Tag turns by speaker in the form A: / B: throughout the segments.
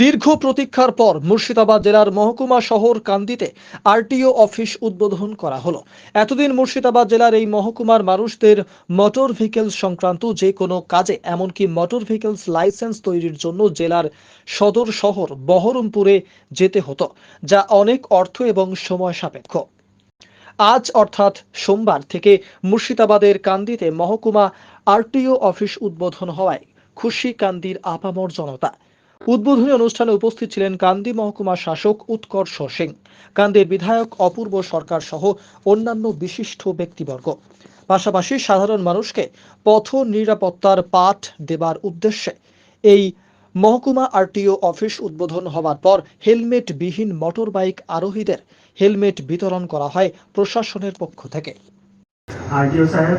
A: দীর্ঘ প্রতীক্ষার পর মুর্শিদাবাদ জেলার মহকুমা শহর কান্দিতে আরটিও অফিস উদ্বোধন করা হলো। এতদিন মুর্শিদাবাদ জেলার এই মহকুমার মানুষদের মোটর ভেহিকেলস সংক্রান্ত যে কোনো কাজে, এমনকি মোটর ভেহিকেলস লাইসেন্স তৈরির জন্য জেলার সদর শহর বহরমপুরে যেতে হতো, যা অনেক অর্থ এবং সময় সাপেক্ষ। আজ অর্থাৎ সোমবার থেকে মুর্শিদাবাদের কান্দিতে মহকুমা আরটিও অফিস উদ্বোধন হওয়ায় খুশি কান্দির আপামর জনতা। উদ্বোধনী অনুষ্ঠানে উপস্থিত ছিলেন কান্দি মহকুমা শাসক উৎকর্ষ সিং। কান্দির বিধায়ক, অপূর্ব সরকার সহ অন্যান্য বিশিষ্ট ব্যক্তিবর্গ। পাশাপাশি সাধারণ মানুষকে পথ নিরাপত্তার পাঠ দেবার উদ্দেশ্যে এই মহকুমা আরটিও অফিস উদ্বোধন হওয়ার পর হেলমেটবিহীন মোটর বাইক আরোহীদের হেলমেট বিতরণ করা হয় প্রশাসনের পক্ষ থেকে।
B: আরটিও সাহেব,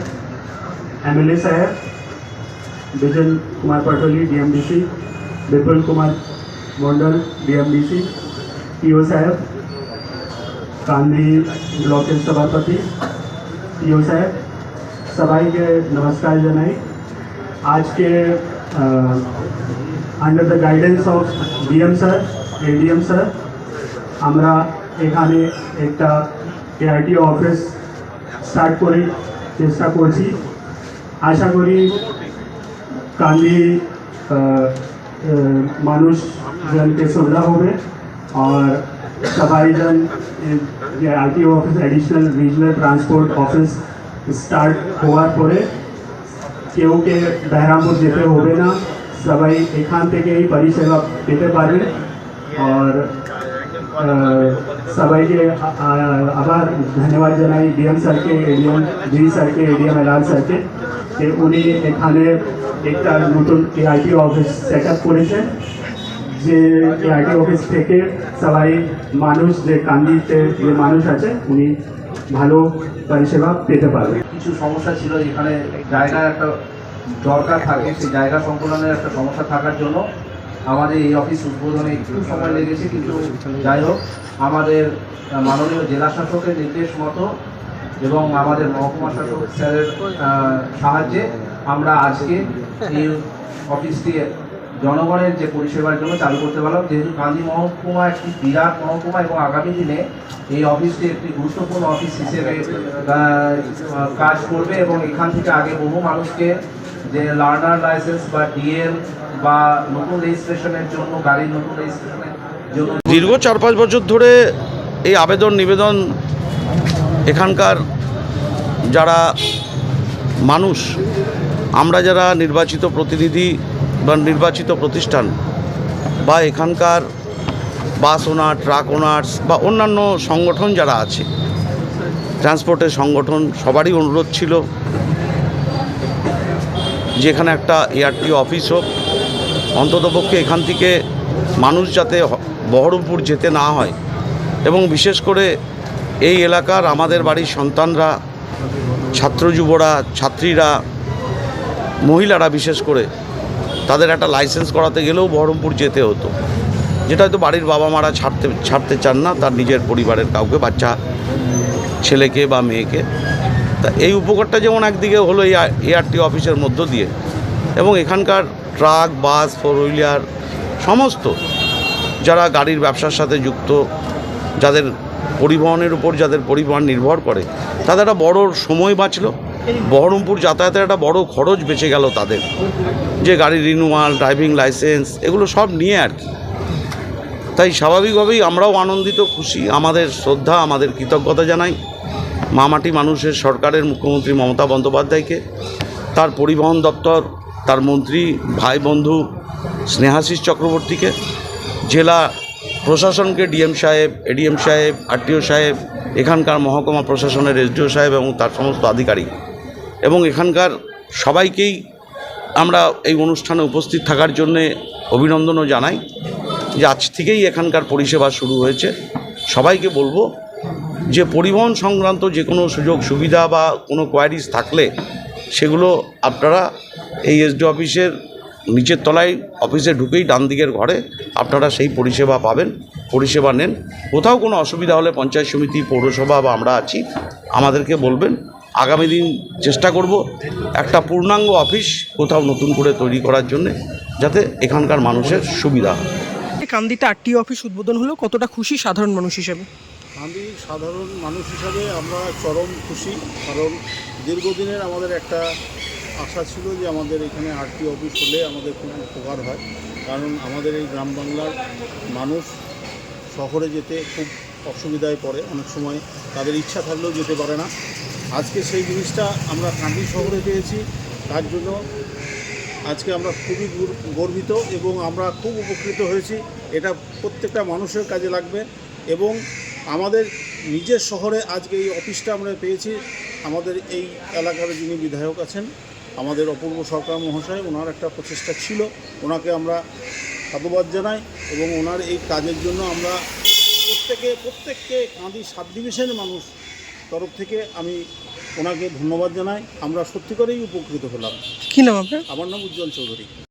B: এমএলএ সাহেব, Bijan Kumar DMDC विपुल कुमार मंडल डीएमडीसी पीओ साहब गांधी ब्लॉक के सभापति पीओ साहब सबाई के नमस्कार जनाई आज के under the guidance of DM sir ADM sir আমরা এখানে একটা এআরটিও অফিস স্টার্ট করে চেষ্টা করছি আশা করি কান্দি আহ, আহ, মানুষজনকে সুবিধা হবে আর সবাইজন RTO office additional regional transport office start হওয়ার পরে কেউকে বেহরামপুর যেতে হবে না সবাই এখান থেকেই পরিষেবা পেতে পারবে আর আহ, সবাইকে আ- আ- আবার ধন্যবাদ জানাই ডিএম স্যারকে এডিএম জি স্যারকে এডিএম এলাল স্যারকে যে উনি এখানে একটা নতুন এআইটি অফিস সেট আপ করেছেন যে এআইটি অফিস থেকে সবাই মানুষ, যে কান্দিতে যে মানুষ আছে, উনি ভালো পরিষেবা পেতে পারবে।
C: কিছু সমস্যা ছিল, যেখানে জায়গার একটা দরকার থাকে, সেই জায়গা সংকুলনের একটা সমস্যা থাকার জন্য আমাদের এই অফিস উদ্বোধনে একটু সময় লেগেছে, কিন্তু যাই হোক, আমাদের মাননীয় জেলা শাসকের নির্দেশ মতো এবং আমাদের মহকুমা শাসক স্যারের সাহায্যে আমরা আজকে এই অফিসটি, জনগণের যে পরিষেবার জন্য চালু করতে পারলাম। যেহেতু গান্ধী মহকুমা একটি বিরাট মহকুমা এবং আগামী দিনে এই অফিসটি একটি গুরুত্বপূর্ণ অফিস হিসেবে কাজ করবে এবং এখান থেকে আগে বহু মানুষকে যে লার্নার লাইসেন্স বা ডিএল বা নতুন রেজিস্ট্রেশনের জন্য, গাড়ির নতুন রেজিস্ট্রেশনের
D: দীর্ঘ চার পাঁচ বছর ধরে এই আবেদন নিবেদন এখানকার যারা মানুষ, আমরা যারা নির্বাচিত প্রতিনিধি বা নির্বাচিত প্রতিষ্ঠান বা এখানকার বাস ওনার, ট্রাক ওনার্স বা অন্যান্য সংগঠন যারা আছে, ট্রান্সপোর্টের সংগঠন, সবারই অনুরোধ ছিল যেখানে একটা এআরটি অফিস হোক অন্ততপক্ষে এখান থেকে মানুষ যাতে বহরমপুর যেতে না হয়। এবং বিশেষ করে এই এলাকার আমাদের বাড়ির সন্তানরা, ছাত্র যুবরা, ছাত্রীরা, মহিলারা বিশেষ করে, তাদের একটা লাইসেন্স করাতে গেলেও বহরমপুর যেতে হতো। যেটা হয়তো বাড়ির বাবা মারা ছাড়তে ছাড়তে চান না, তার নিজের পরিবারের কাউকে, বাচ্চা ছেলেকে বা মেয়েকে। তা এই উপকারটা যেমন একদিকে হলো এই এআরটি অফিসের মধ্য দিয়ে, এবং এখানকার ট্রাক, বাস ফোর হুইলার সমস্ত যারা গাড়ির ব্যবসার সাথে যুক্ত, যাদের পরিবহনের উপর যাদের পরিবহন নির্ভর করে, তাদের একটা বড় সময় বাঁচলো। বহরমপুর যাতায়াতের একটা বড় খরচ বেঁচে গেল তাদের। যে গাড়ির রিনুয়াল ড্রাইভিং লাইসেন্স এগুলো সব নিয়ে আর কি। তাই স্বাভাবিকভাবেই আমরাও আনন্দিত, খুশি, আমাদের শ্রদ্ধা, আমাদের কৃতজ্ঞতা জানাই। মামাটি মানুষের সরকারের মুখ্যমন্ত্রী মমতা বন্দ্যোপাধ্যায়কে, তার পরিবহন দপ্তর, তার মন্ত্রী, ভাই বন্ধু স্নেহাশিস চক্রবর্তীকে, জেলা প্রশাসনকে ডিএম সাহেব, এডিএম সাহেব, আরটিও সাহেব, এখানকার মহকুমা প্রশাসনের এসডিও সাহেব এবং তার সমস্ত আধিকারিক। এবং এখানকার সবাইকেই আমরা এই অনুষ্ঠানে উপস্থিত থাকার জন্যে অভিনন্দনও জানাই যে আজ থেকেই এখানকার পরিষেবা শুরু হয়েছে। সবাইকে বলব যে পরিবহন সংক্রান্ত যে কোনো সুযোগ, সুবিধা বা কোনো কোয়ারিজ থাকলে সেগুলো আপনারা এই এসডি অফিসের নিচের তলায় অফিসে ঢুকেই ডান দিকের ঘরে আপনারা সেই পরিষেবা পাবেন, পরিষেবা নেন। কোথাও কোনো অসুবিধা হলে পঞ্চায়েত সমিতি, পৌরসভা বা আমরা আছি, আমাদেরকে বলবেন। আগামী দিন চেষ্টা করব একটা পূর্ণাঙ্গ অফিস কোথাও নতুন করে তৈরি করার জন্যে, যাতে এখানকার মানুষের সুবিধা হয়।
E: কান্দিতে আটটি অফিস উদ্বোধন হলো, কতটা খুশি সাধারণ মানুষ হিসেবে?
F: আমি সাধারণ মানুষ হিসাবে আমরা চরম খুশি, কারণ দীর্ঘদিনের আমাদের একটা আশা ছিল যে আমাদের এখানে আরটি অফিস হলে আমাদের খুব উপকার হয়। কারণ আমাদের এই গ্রাম বাংলার মানুষ শহরে যেতে খুব অসুবিধায় পড়ে। অনেক সময় তাদের ইচ্ছা থাকলেও যেতে পারে না। আজকে সেই জিনিসটা আমরা কান্দি শহরে পেয়েছি। তার জন্য আজকে আমরা খুবই গর্বিত এবং আমরা খুব উপকৃত হয়েছি। এটা প্রত্যেকটা মানুষের কাজে লাগবে এবং আমাদের নিজের শহরে আজকে এই অফিসটা আমরা পেয়েছি। আমাদের এই এলাকার যিনি বিধায়ক আছেন আমাদের অপূর্ব সরকার মহাশয় ওনার একটা প্রচেষ্টা ছিল। ওনাকে আমরা সাধুবাদ জানাই এবং ওনার এই কাজের জন্য আমরা প্রত্যেকে প্রত্যেককে কাঁদি সাব ডিভিশনের মানুষ তরফ থেকে আমি ওনাকে ধন্যবাদ জানাই। আমরা সত্যি করেই উপকৃত হলাম।
E: কি নাম আপনার?
F: আমার নাম উজ্জ্বল চৌধুরী।